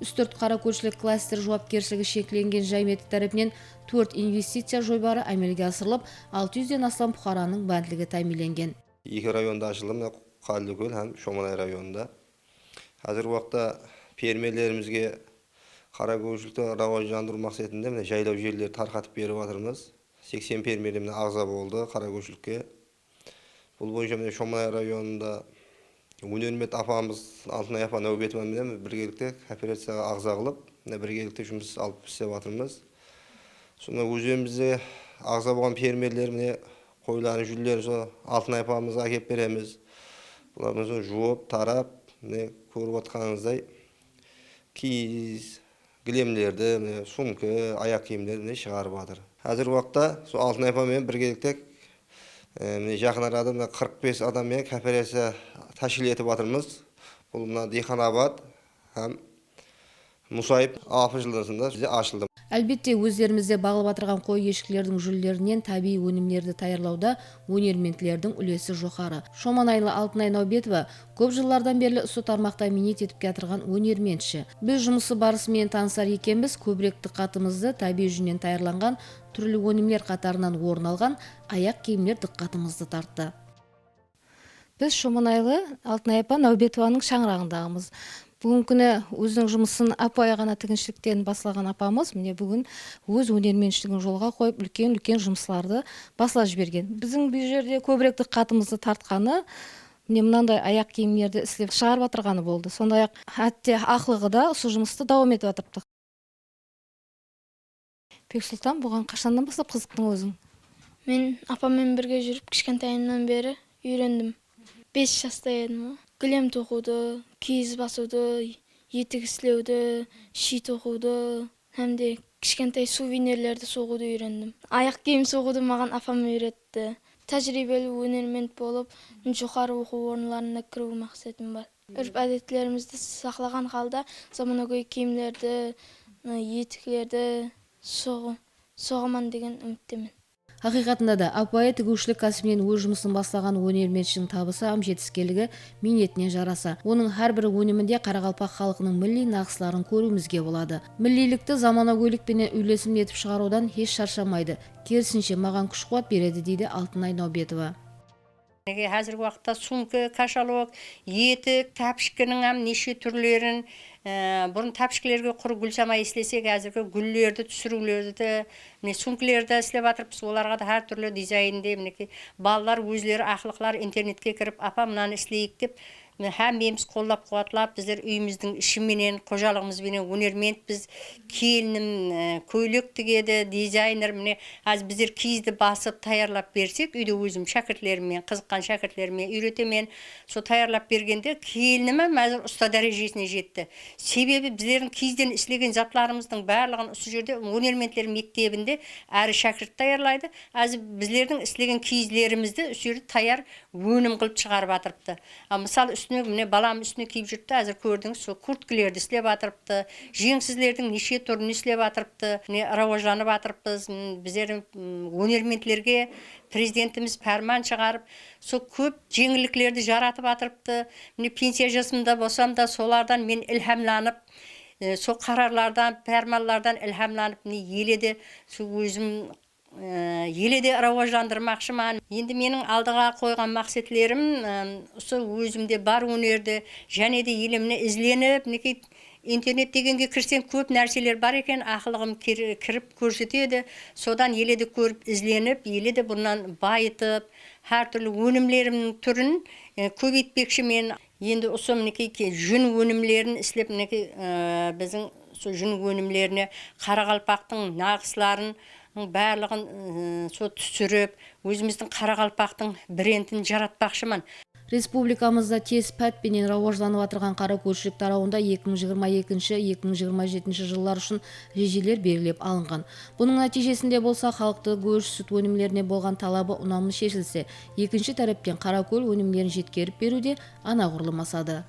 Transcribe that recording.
үстірт қаракөлшілік кластер жауапкершілігі шекленген жайметі тарапынан төрт инвестиция жойбары әмелге асырылып 600-ден астам бұқараның бәнділігі тәмеленген екі районда ашылды қалдыкөл һәм шоманай районында. Қазіргі уақытта фермерлерімізге қара көкшілікті рауаждандыру мақсатында міне жайлау жерлерді тарқатып беріп жатырмыз. сексен фермер ағза болды қара көкшілікке бұл бойынша міне шоманай районында өнермет апамыз алтынай апа нәубетовамен біргелікте кооперацияға ағза қылып міне біргелікте жұмыс алып істеп жатырмыз сонда өзімізде ағза болған фермерлер міне қойларын жүлдерін сол алтынай апамызға әкеліп береміз. Соң жуып тарап міне көріп отқаныңыздай киіз кілемдерді міне сумка аяқ киімдерді міне шығарып жатыр қазіргі уақытта сол алтынай апамен біргелікте міне жақын арада мына қырық бес адаммен кооперация тәшкіл етіп жатырмыз бұл мына диқанабад һәм мұсайып алпыс жылдасында бізде ашылды әлбетте өздерімізде бағылып отырған қой ешкілердің жүлдерінен табиғи өнімдерді даярлауда өнерменділердің үлесі жоғары. Шоманайлы алтынай наубетова көп жылдардан бері су тармақта минет етіп келатырған өнерменші біз жұмысы барысымен танысар екенбіз көбірек диққатымызды табиғи жүннен даярланған түрлі өнімдер қатарынан орын алған аяқ киімдер диққатымызды тартты. Біз шоманайлы алтынай апа наубетованың бүгінгі күні өзінің жұмысын апай ғана тігіншіліктен бастаған апамыз міне бүгін өз өнерменшілігін жолға қойып үлкен үлкен жұмыстарды басла жіберген. Біздің бұл жерде көбірек диққатымызды тартқаны міне мынандай аяқ киімдерді істеп шығарып жатырғаны болды. Сондай ақ әтте ақылығы да осы жұмысты давам етіп жатырыпты бексұлтан бұған қашаннан бастап қызықтың өзің? Мен апаммен бірге жүріп кішкентайымнан бері үйрендім. Бес жаста едім ғой кілем тоқуды киіз басуды етік істеуді ши тоқуды һәм де кішкентай сувенирлерді соғуды үйрендім. Аяқ киім соғуды маған апам үйретті. Тәжірибелі өнермент болып жоғары оқу орындарына кіру мақсатым бар. Үрп әдеттерімізді сақлаған халда заманауи киімдерді етіклерді соғу соғаман деген үміттемін. Ақиқатында да апайы тігушілік кәсібінен өз жұмысын бастаған өнерменшінің табысы ам жетіскелігі минетіне жараса. Оның әрбір өнімінде Қарақалпақ халқының милли нақысларын көруімізге болады. Миллилікті заманауилікпенен үйлесім етіп шығарудан еш шаршамайды. Керісінше маған күш қуат береді дейді Алтынай Наубетова. Қазіргі уақытта сумка кашалок етік тәпішкінің ам неше түрлерін бұрын тәпішкілерге құр гүлсамай істесек әзіргі гүллерді түсірулерді міне сумкалерді істеп жатырмыз оларға да әртүрлі дизайнде мінекей балалар өздері ақылықлар интернетке кіріп апа мынаны істейік деп һәммеміз қолдап қуатлап біздер үйіміздің ішіменен қожалығымызбенен өнермендпіз келінім ә, көйлек тігеді дизайнер міне. Қазір біздер киізді басып даярлап берсек үйде өзім шәкіртлеріммен қызыққан шәкіртлеріме үйретемін. Сол даярлап бергенде келінім әзір ұста дәрежесіне жетті. Себебі біздердің киізден істелген затларымыздың барлығын осы жерде өнермендтер мектебінде әрі шәкірт даярлайды әзір біздердің істелген киіздерімізді осы жерде даяр өнім қылып шығарып жатырыпты ал мысалы үстіне міне балам үстіне киіп жүріпті әзір көрдіңіз сол курткілерді істеп жатырыпты жеңсіздердің неше түрін істеп жатырыпты міне рауажданып жатырмыз біздер өнерменділерге президентіміз пәрман шығарып сол көп жеңілдіктерді жаратып жатырыпты міне пенсия жасымда болсам да солардан мен ілхамланып ә, сол қарарлардан пәрманлардан ілхамланып міне еледе сол өзім ә, еледе рауаждандырмақшымын енді менің алдыға қойған мақсатлерім ә, осы өзімде бар өнерді және де елімне ізленіп мінекей интернет дегенге кірсең көп нәрселер бар екен ақылығым кір- кіріп көрсетеді. Содан еледе көріп ізленіп еледе бұнан байытып әртүрлі өнімлерімнің түрін ә, көбейтпекшімін. Енді осы мінекей ке- жүн өнімлерін істеп мінекей біздің сол жүн өнімлеріне қарақалпақтың барлығын сол түсіріп өзіміздің қарақалпақтың брендін жаратпақшымын Республикамызда тез пәтпенен рауажданып жатырған қара көшілік тарауында 2022-2027 жылдар үшін режелер белгілеп алынған. Бұның нәтижесінде болса халықты көш сүт өнімдеріне болған талабы ұнамды шешілсе, екінші тараптен қаракөл өнімдерін жеткеріп беруде анағұрлым асады.